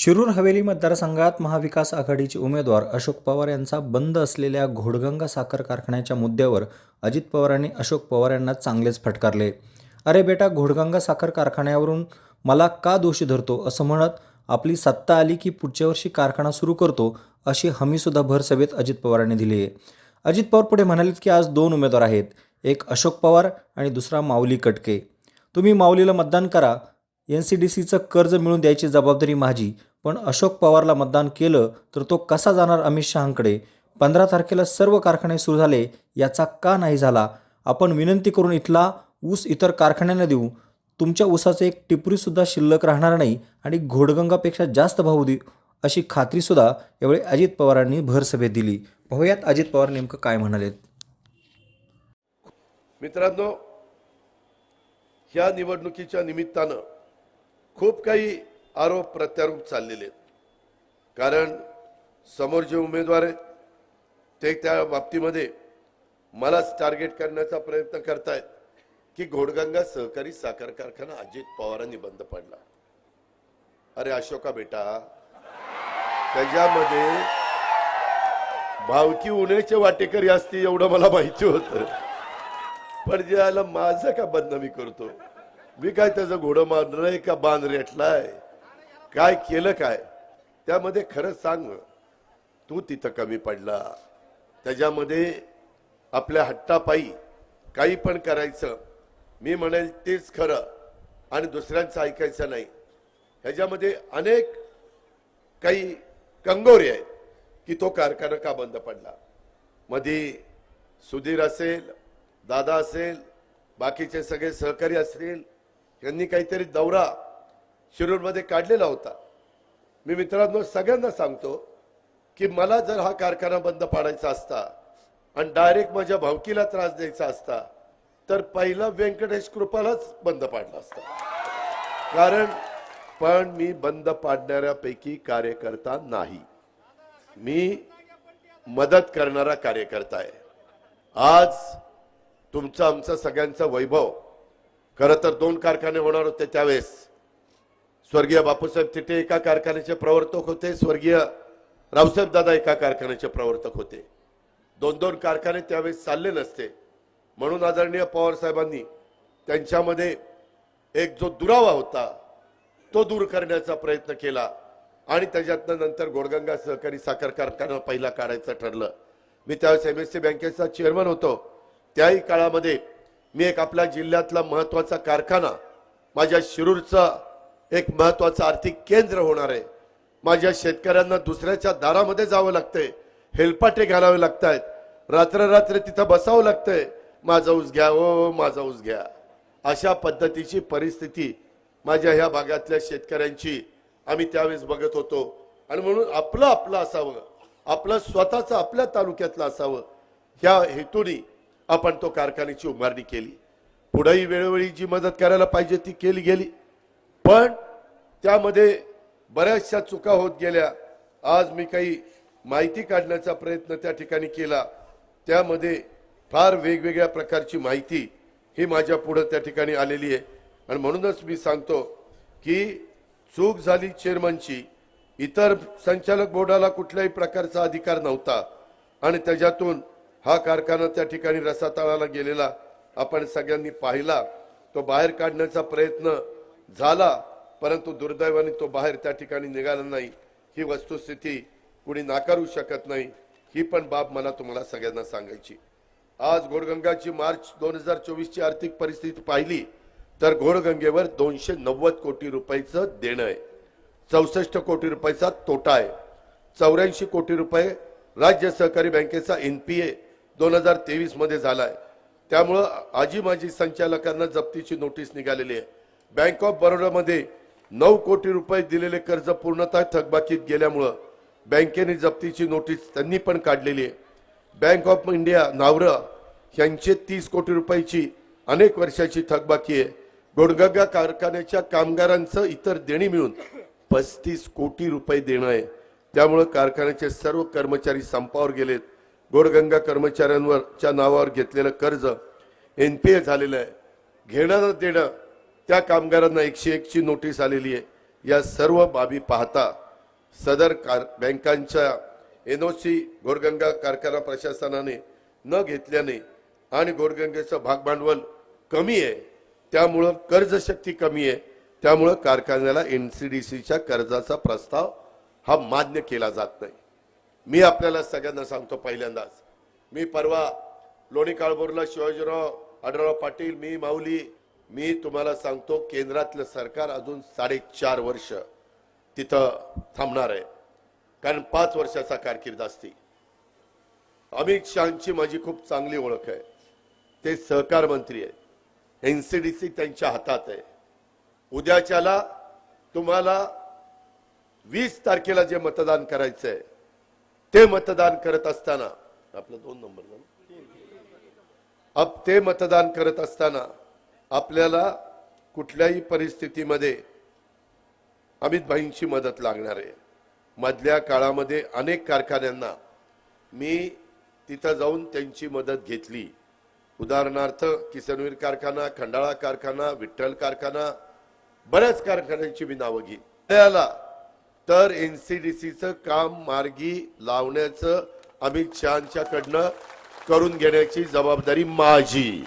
शिरूर हवेली मतदारसंघात महाविकास आघाडीचे उमेदवार अशोक पवार यांचा बंद असलेल्या घोडगंगा साखर कारखान्याच्या मुद्द्यावर अजित पवारांनी अशोक पवार यांना चांगलेच फटकारले. अरे बेटा घोडगंगा साखर कारखान्यावरून मला का दोषी धरतो? असं म्हणत आपली सत्ता आली की पुढच्या वर्षी कारखाना सुरू करतो अशी हमीसुद्धा भरसभेत अजित पवारांनी दिली आहे. अजित पवार पुढे म्हणालेत की आज दोन उमेदवार आहेत. एक अशोक पवार आणि दुसरा माऊली कटके. तुम्ही माऊलीला मतदान करा एन सी डी सीचं कर्ज मिळून द्यायची जबाबदारी माझी पण अशोक पवारला मतदान केलं तर तो कसा जाणार अमित शहांकडे? पंधरा तारखेला सर्व कारखाने सुरू झाले याचा का नाही झाला? आपण विनंती करून इथला ऊस इतर कारखान्यांना देऊ. तुमच्या ऊसाचं एक टिपरीसुद्धा शिल्लक राहणार नाही आणि घोडगंगापेक्षा जास्त भाव देऊ अशी खात्रीसुद्धा यावेळी अजित पवारांनी भरसभेत दिली. पाहूयात अजित पवार नेमकं काय म्हणालेत. मित्रांनो ह्या निवडणुकीच्या निमित्तानं खूप काही आरोप प्रत्यारोप चाललेले आहेत. कारण समोर जे उमेदवार आहेत ते त्या बाबतीमध्ये मलाच टार्गेट करण्याचा प्रयत्न करतायत की घोडगंगा सहकारी साखर कारखाना अजित पवारांनी बंद पडला. अरे अशोका बेटा त्याच्यामध्ये भावकी उन्हाचे वाटेकरी असते एवढं मला माहिती होतं. पण ज्याला माझं का बदनामी करतो? मी काय त्याचं घोडं मारलंय का बांध रेटलाय? काय केलं काय? त्यामध्ये खरं सांग. तू तिथं कमी पडला. त्याच्यामध्ये आपल्या हट्टापायी काही पण करायचं मी म्हणेल तेच खरं आणि दुसऱ्यांचं ऐकायचं नाही. ह्याच्यामध्ये अनेक काही कंगोरे आहेत की तो कारखाना का बंद पडला? मध्ये सुधीर असेल दादा असेल बाकीचे सगळे सहकारी असतील यांनी काहीतरी दौरा शिरूरमध्ये काढलेला होता. मी मित्रांनो सगळ्यांना सांगतो की मला जर हा कारखाना बंद पाडायचा असता आणि डायरेक्ट माझ्या भावकीला त्रास द्यायचा असता तर पहिला व्यंकटेश कृपालाच बंद पाडला असता. कारण पण मी बंद पाडणाऱ्यापैकी कार्यकर्ता नाही. मी मदत करणारा कार्यकर्ता आहे. आज तुमचा आमचा सगळ्यांचा वैभव खरं तर दोन कारखाने होणार होते त्यावेळेस. स्वर्गीय बापूसाहेब तिथे एका कारखान्याचे प्रवर्तक होते स्वर्गीय रावसाहेब दादा एका कारखान्याचे प्रवर्तक होते. दोन दोन कारखाने त्यावेळेस चालले नसते. म्हणून आदरणीय पवार साहेबांनी त्यांच्यामध्ये एक जो दुरावा होता तो दूर करण्याचा प्रयत्न केला आणि त्याच्यातनं नंतर गोडगंगा सहकारी साखर कारखाना पहिला काढायचं ठरलं. मी त्यावेळेस एम एस सी बँकेचा चेअरमन होतो. त्याही काळामध्ये मी एक आपल्या जिल्ह्यातला महत्त्वाचा कारखाना माझ्या शिरूरचा एक महत्वाचं आर्थिक केंद्र होणार आहे. माझ्या शेतकऱ्यांना दुसऱ्याच्या दारामध्ये जावं लागतंय हेलपाटे घालावे लागतायत आहेत रात्ररात्र तिथं बसावं लागतंय माझा ऊस घ्या ओ माझा ऊस घ्या. अशा पद्धतीची परिस्थिती माझ्या ह्या भागातल्या शेतकऱ्यांची आम्ही त्यावेळेस बघत होतो. आणि म्हणून आपलं आपलं असावं आपलं स्वतःचं आपल्या तालुक्यातलं असावं. ह्या हेतूने आपण तो कारखान्याची उभारणी केली. पुढेही वेळोवेळी जी मदत करायला पाहिजे ती केली गेली. पण त्यामध्ये बऱ्याचशा चुका होत गेल्या. आज मी काही माहिती काढण्याचा प्रयत्न त्या ठिकाणी केला. त्यामध्ये फार वेगवेगळ्या प्रकारची माहिती ही माझ्या पुढं त्या ठिकाणी आलेली आहे. आणि म्हणूनच मी सांगतो की चूक झाली चेअरमनची इतर संचालक बोर्डाला कुठल्याही प्रकारचा अधिकार नव्हता. आणि त्याच्यातून हा कारखाना त्या ठिकाणी रसातळाला गेलेला. आपण सगळ्यांनी पाहिला. तो बाहेर काढण्याचा प्रयत्न झाला परंतु दुर्दैवाने तो बाहेर त्या ठिकाणी निघाला नाही. ही वस्तुस्थिती कुणी नाकारू शकत नाही. ही पण बाब मला तुम्हाला सगळ्यांना सांगायची. आज घोडगंगाची मार्च दोन हजार चोवीसची आर्थिक परिस्थिती पाहिली तर घोडगंगेवर दोनशे नव्वद कोटी रुपयाचं देणं आहे. चौसष्ट कोटी रुपयाचा तोटा आहे. चौऱ्याऐंशी कोटी रुपये राज्य सहकारी बँकेचा एनपीए दोन हजार तेवीसमध्ये झालाय. त्यामुळं आजी माजी संचालकांना जप्तीची नोटीस निघालेली आहे. बँक ऑफ बरोडामध्ये नऊ कोटी रुपये दिलेले कर्ज पूर्णतः थकबाकीत गेल्यामुळं बँकेने जप्तीची नोटीस त्यांनी पण काढलेली आहे. बँक ऑफ इंडिया नावर यांचे तीस कोटी रुपयाची अनेक वर्षाची थकबाकी आहे. गोडगंगा कारखान्याच्या कामगारांचं इतर देणी मिळून पस्तीस कोटी रुपये देणं आहे. त्यामुळं कारखान्याचे सर्व कर्मचारी संपावर गेलेत. गोडगंगा कर्मचाऱ्यांवरच्या नावावर घेतलेलं कर्ज एन पी ए झालेलं आहे. घेणं देणं त्या कामगारांना एकशे एकची नोटीस आलेली आहे. या सर्व बाबी पाहता सदर कार बँकांच्या एन ओ सी गोरगंगा कारखाना प्रशासनाने न घेतल्याने आणि गोरगंगेचं भागभांडवल कमी आहे त्यामुळं कर्जशक्ती कमी आहे त्यामुळं कारखान्याला एन सी डी सीच्या कर्जाचा प्रस्ताव हा मान्य केला जात नाही. मी आपल्याला सगळ्यांना सांगतो पहिल्यांदाच. मी परवा लोणी काळभोरला शिवाजीराव आढळराव पाटील मी माऊली मी तुम्हाला सांगतो केंद्रातलं सरकार अजून साडेचार वर्ष तिथं थांबणार आहे. कारण पाच वर्षाचा कारकीर्द असती. अमित शहाची माझी खूप चांगली ओळख आहे. ते सहकार मंत्री आहे. सी त्यांच्या हातात आहे. उद्याच्याला तुम्हाला वीस तारखेला जे मतदान करायचं आहे ते मतदान करत असताना आपलं दोन नंबर ना? ते मतदान करत असताना आपल्याला कुठल्याही परिस्थितीमध्ये अमित भाईंची मदत लागणार आहे. मधल्या काळामध्ये अनेक कारखान्यांना मी तिथं जाऊन त्यांची मदत घेतली. उदाहरणार्थ किसनवीर कारखाना खंडाळा कारखाना विठ्ठल कारखाना बऱ्याच कारखान्यांची मी नावं घेईन त्याला तर एन सी डी सीचं काम मार्गी लावण्याचं अमित शहाच्याकडनं करून घेण्याची जबाबदारी माझी.